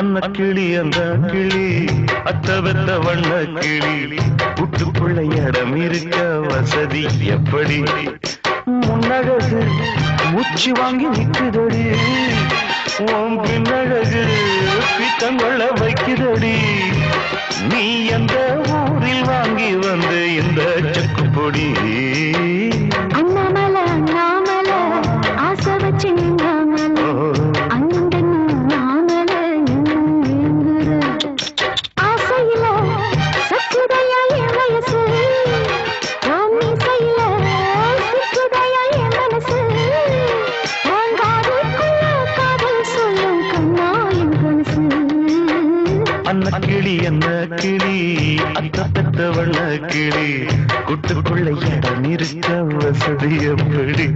அன்ன கிளி அந்த கிளி அத்த வெத்த வண்ண கிளி புட்டுக்குள்ள இடம் இருக்க வசதி எப்படி? முன்னழகு மூச்சு வாங்கி நிற்குதடி உன் பின்னழகு பித்தங்கொள்ள வைக்குதடி. நீ எந்த ஊரில் வாங்கி வந்து இந்த செக்கு பொடி அண்ணாமல அண்ணாமல ஆசை வச்சு அன்ன கிளி என்ன கிளி அத்த பெத்த வண்ண கிளி. குட்டுக்குள்ள இடம் இருக்க வசதி எப்படி?